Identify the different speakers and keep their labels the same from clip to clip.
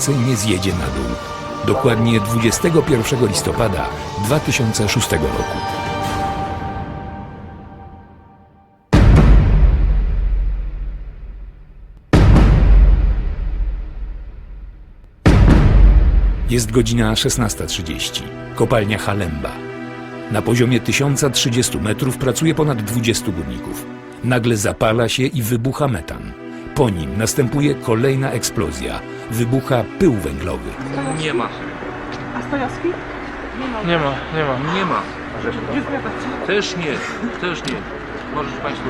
Speaker 1: więcej nie zjedzie na dół. Dokładnie 21 listopada 2006 roku. Jest godzina 16.30. Kopalnia Halemba. Na poziomie 1030 metrów pracuje ponad 20 górników. Nagle zapala się i wybucha metan. Po nim następuje kolejna eksplozja. Wybucha pył węglowy.
Speaker 2: Nie ma,
Speaker 3: A Stojowski?
Speaker 2: nie ma, nie ma. Nie ma. Też nie, też nie. Możesz Państwo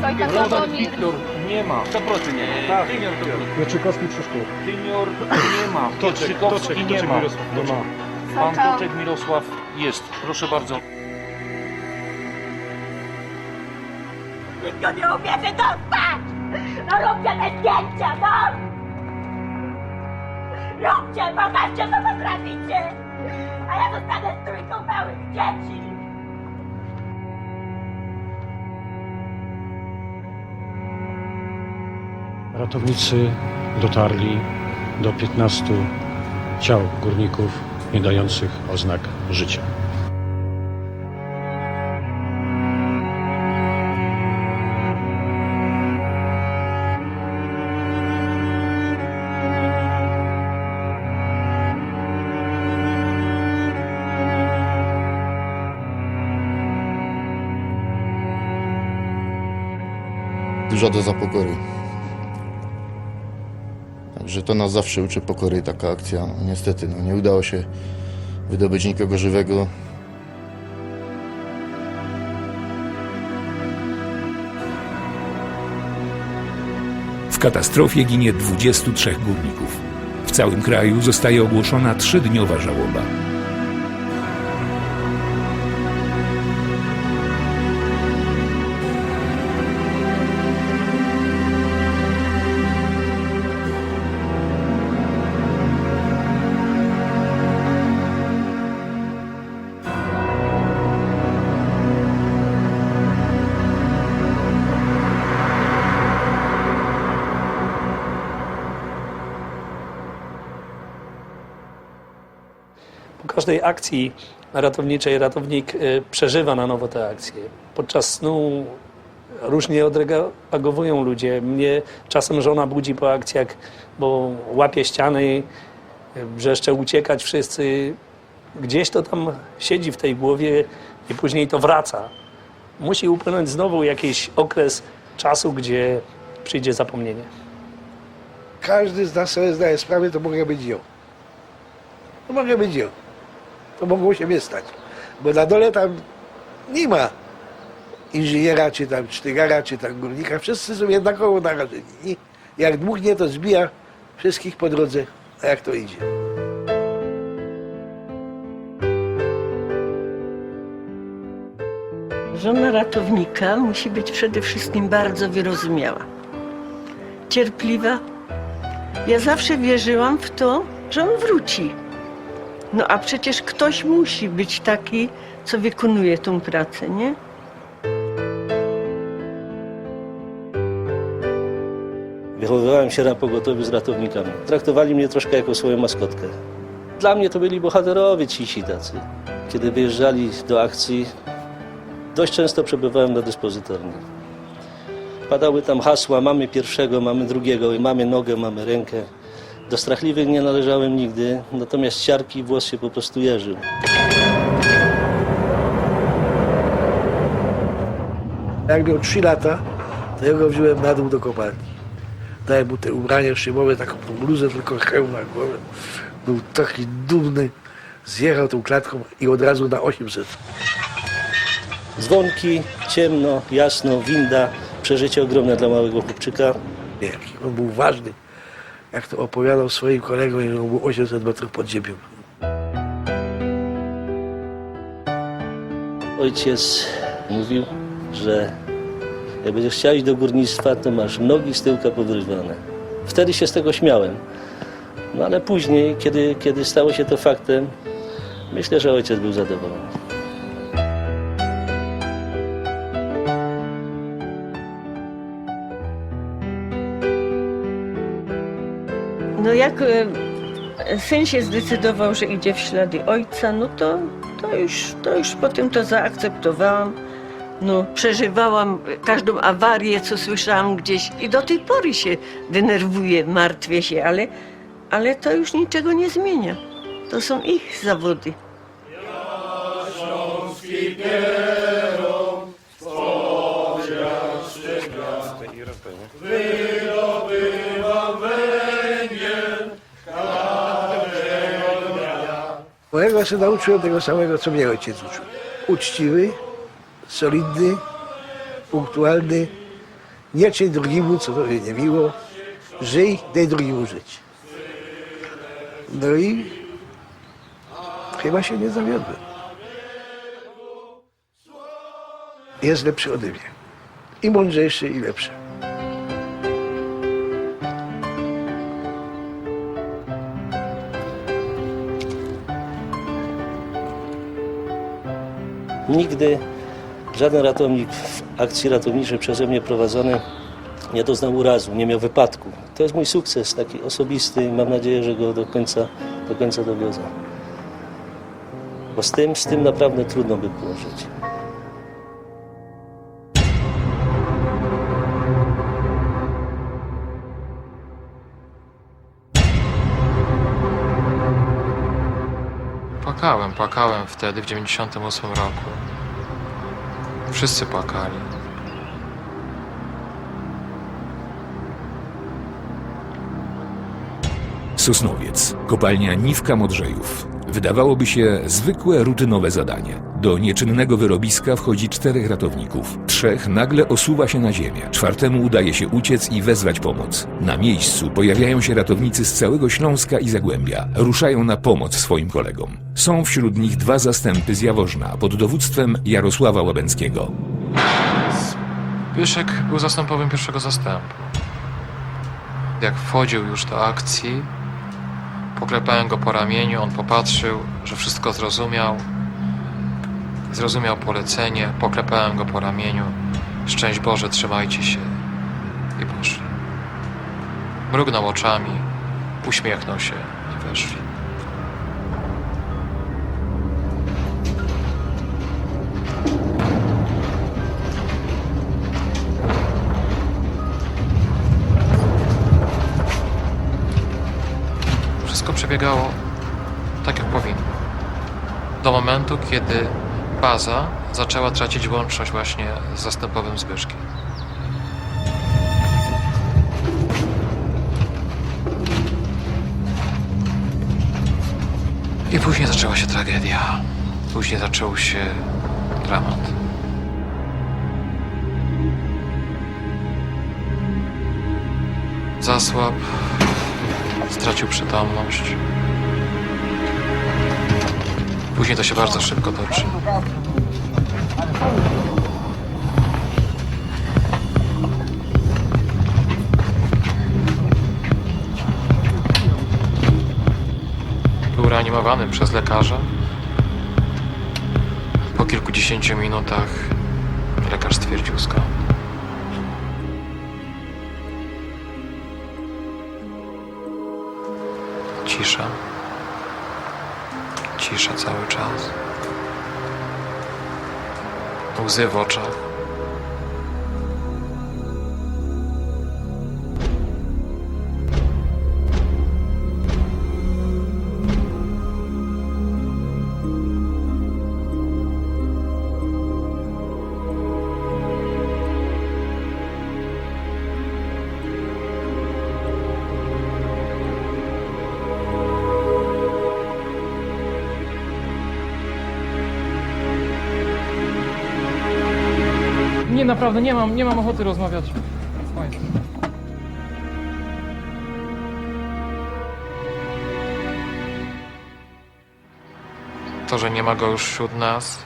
Speaker 2: być spokojni. Wiktor nie ma. 100% nie ma. Tak. Tynior to. Tynior nie ma. Piotrzykowski nie ma.
Speaker 4: Nie ma.
Speaker 2: Pan Toczek Mirosław jest. Proszę bardzo.
Speaker 5: Nikt go nie umie dostać! No róbcie te zdjęcia, no! Róbcie, pokażcie, co potraficie! A ja zostanę z trójką małych dzieci!
Speaker 4: Ratownicy dotarli do 15 ciał górników nie dających oznak życia.
Speaker 6: Duża doza pokory. Także to nas zawsze uczy pokory taka akcja. No, niestety no, nie udało się wydobyć nikogo żywego.
Speaker 1: W katastrofie ginie 23 górników. W całym kraju zostaje ogłoszona trzydniowa żałoba.
Speaker 7: Każdej akcji ratowniczej ratownik y, przeżywa na nowo tę akcję. Podczas snu różnie odreagowują ludzie. Mnie czasem żona budzi po akcjach, bo łapie ściany, y, wrzeszcze uciekać wszyscy. Gdzieś to tam siedzi w tej głowie i później to wraca. Musi upłynąć znowu jakiś okres czasu, gdzie przyjdzie zapomnienie.
Speaker 8: każdy z nas sobie zdaje sprawę, to mogę być ją. To mogę być ją. To mogło się nie stać. Bo na dole tam nie ma inżyniera, czy tam sztygara, czy tam górnika. Wszyscy są jednakowo narażeni. I jak dmuchnie, to zbija wszystkich po drodze, a jak to idzie.
Speaker 9: Żona ratownika musi być przede wszystkim bardzo wyrozumiała, cierpliwa. Ja zawsze wierzyłam w to, że on wróci. No a przecież ktoś musi być taki, co wykonuje tą pracę, nie?
Speaker 10: Wychowywałem się na pogotowiu z ratownikami. Traktowali mnie troszkę jako swoją maskotkę. Dla mnie to byli bohaterowie cisi tacy. Kiedy wyjeżdżali do akcji, dość często przebywałem na dyspozytorni. Padały tam hasła, mamy pierwszego, mamy drugiego, mamy nogę, mamy rękę. Do strachliwych nie należałem nigdy, natomiast ciarki włos się po prostu jeżył.
Speaker 8: Jak miał 3 lata, to ja go wziąłem na dół do kopalni. Dałem mu te ubrania szymowe, taką bluzę, tylko hełm na głowę. Był taki dumny. Zjechał tą klatką i od razu na 800.
Speaker 10: Dzwonki, ciemno, jasno, winda, przeżycie ogromne dla małego chłopczyka.
Speaker 8: Jaki on był ważny. Jak to opowiadał swoim kolegom, że był 800 metrów pod ziemią.
Speaker 10: Ojciec mówił, że jak będziesz chciał iść do górnictwa, to masz nogi z tyłka podrywane. Wtedy się z tego śmiałem. No ale później, kiedy, kiedy stało się to faktem, myślę, że ojciec był zadowolony.
Speaker 9: No jak e, syn się zdecydował, że idzie w ślady ojca, no to, to, już, to już potem to zaakceptowałam. No, przeżywałam każdą awarię, co słyszałam gdzieś i do tej pory się denerwuję, martwię się, ale, ale to już niczego nie zmienia. To są ich zawody.
Speaker 8: Mojego się nauczyłem tego samego, co mnie ojciec uczył. Uczciwy, solidny, punktualny, nie czyń drugiemu, co tobie nie miło, żyj, daj drugiemu żyć. No i chyba się nie zawiodłem. Jest lepszy ode mnie. I mądrzejszy, i lepszy.
Speaker 10: Nigdy żaden ratownik w akcji ratowniczej przeze mnie prowadzony nie doznał urazu, nie miał wypadku. To jest mój sukces taki osobisty i mam nadzieję, że go do końca, do końca dowiozę. Bo z tym, z tym naprawdę trudno by było żyć.
Speaker 3: Płakałem, płakałem wtedy w 98 roku. Wszyscy płakali.
Speaker 1: Sosnowiec, kopalnia Niwka Modrzejów. Wydawałoby się zwykłe, rutynowe zadanie. Do nieczynnego wyrobiska wchodzi czterech ratowników. Trzech nagle osuwa się na ziemię. Czwartemu udaje się uciec i wezwać pomoc. Na miejscu pojawiają się ratownicy z całego Śląska i Zagłębia. Ruszają na pomoc swoim kolegom. Są wśród nich dwa zastępy z Jaworzna pod dowództwem Jarosława Łabęckiego.
Speaker 3: Pyszek był zastępowym pierwszego zastępu. Jak wchodził już do akcji, poklepałem go po ramieniu, on popatrzył, że wszystko zrozumiał. Zrozumiał polecenie, poklepałem go po ramieniu. Szczęść Boże, trzymajcie się. I poszli. Mrugnął oczami, uśmiechnął się i weszli. Przebiegało tak, jak powinno. Do momentu, kiedy baza zaczęła tracić łączność właśnie z zastępowym Zbyszkiem. I później zaczęła się tragedia. Później zaczął się dramat. Zasłab, stracił przytomność. Później to się bardzo szybko toczy. Był reanimowany przez lekarza. Po kilkudziesięciu minutach lekarz stwierdził zgon. Cisza. Cisza cały czas. Łzy w oczach.
Speaker 11: Nie, naprawdę nie mam, nie mam ochoty rozmawiać.
Speaker 3: To, że nie ma go już wśród nas,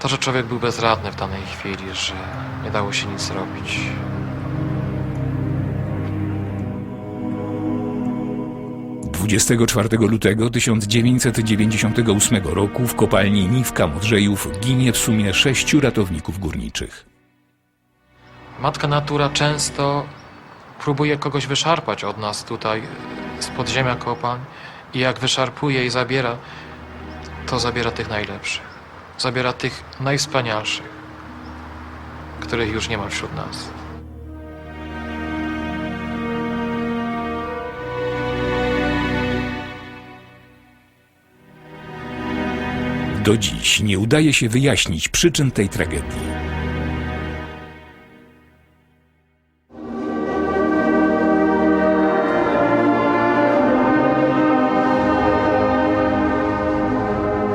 Speaker 3: To, że człowiek był bezradny w danej chwili, że nie dało się nic robić.
Speaker 1: 24 lutego 1998 roku w kopalni Niwka Modrzejów ginie w sumie sześciu ratowników górniczych.
Speaker 3: Matka natura często próbuje kogoś wyszarpać od nas tutaj z podziemia kopalń i jak wyszarpuje i zabiera, to zabiera tych najlepszych. Zabiera tych najwspanialszych, których już nie ma wśród nas.
Speaker 1: Do dziś nie udaje się wyjaśnić przyczyn tej tragedii.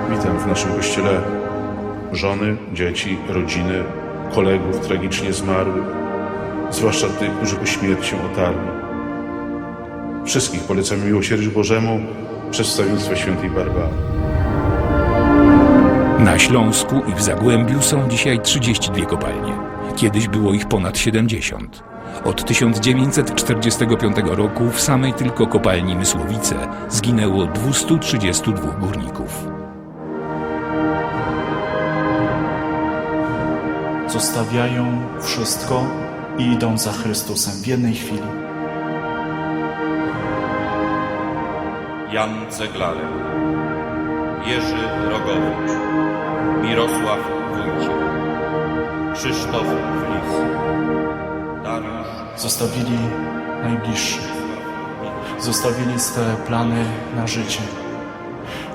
Speaker 12: Witam w naszym kościele żony, dzieci, rodziny, kolegów tragicznie zmarłych, zwłaszcza tych, którzy po śmierci otarli. Wszystkich polecamy miłosierdziu Bożemu przedstawieństwa świętej Barbary.
Speaker 1: Na Śląsku i w Zagłębiu są dzisiaj 32 kopalnie. Kiedyś było ich ponad 70. Od 1945 roku w samej tylko kopalni Mysłowice zginęło 232 górników.
Speaker 13: Zostawiają wszystko i idą za Chrystusem w jednej chwili.
Speaker 14: Jan Ceglarek, Jerzy Rogowicz, Mirosław Wójcik, Krzysztof Flis, Dariusz
Speaker 13: Zostawili najbliższych. Zostawili swe plany na życie.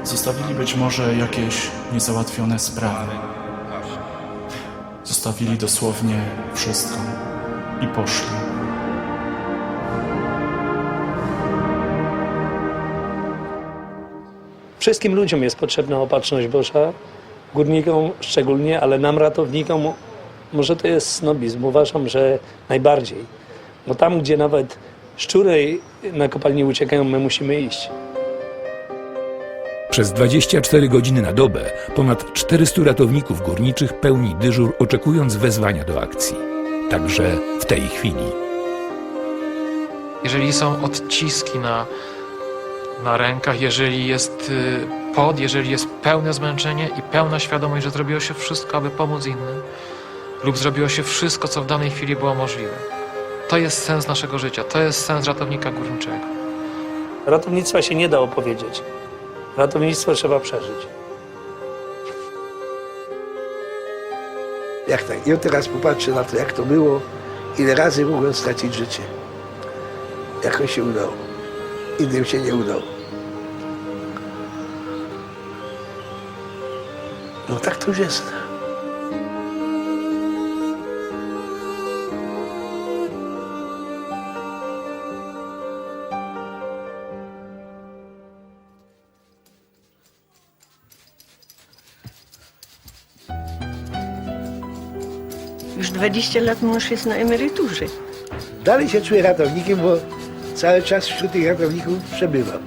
Speaker 13: Zostawili być może jakieś niezałatwione sprawy. Zostawili dosłownie wszystko i poszli.
Speaker 7: Wszystkim ludziom jest potrzebna opatrzność Boża, górnikom szczególnie, ale nam ratownikom może to jest snobizm. Uważam, że najbardziej. Bo tam, gdzie nawet szczury na kopalni uciekają, my musimy iść.
Speaker 1: Przez 24 godziny na dobę ponad 400 ratowników górniczych pełni dyżur oczekując wezwania do akcji. Także w tej chwili.
Speaker 3: Jeżeli są odciski na, na rękach, jeżeli jest y, pot, jeżeli jest pełne zmęczenie i pełna świadomość, że zrobiło się wszystko, aby pomóc innym, lub zrobiło się wszystko, co w danej chwili było możliwe. To jest sens naszego życia, to jest sens ratownika górniczego.
Speaker 7: Ratownictwa się nie da opowiedzieć. Ratownictwo trzeba przeżyć.
Speaker 8: Jak tak? Ja teraz popatrzę na to, jak to było, ile razy mogłem stracić życie. Jakoś się udało. Innym się nie udało. No tak to już jest.
Speaker 9: Już 20 lat mąż jest na emeryturze.
Speaker 8: Dalej się czuję ratownikiem, bo cały czas wśród tych ratowników przebywam.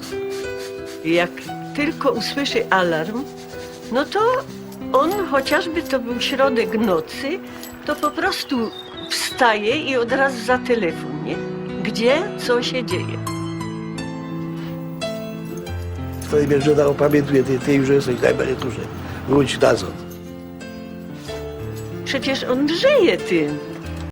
Speaker 9: Jak tylko usłyszy alarm, no to on, chociażby to był środek nocy, to po prostu wstaje i od razu za telefon, nie? Gdzie, co się dzieje.
Speaker 8: Wtedy mnie żona opamiętuje, ty, ty już jesteś na emeryturze. Wróć na zon.
Speaker 9: Przecież on żyje tym.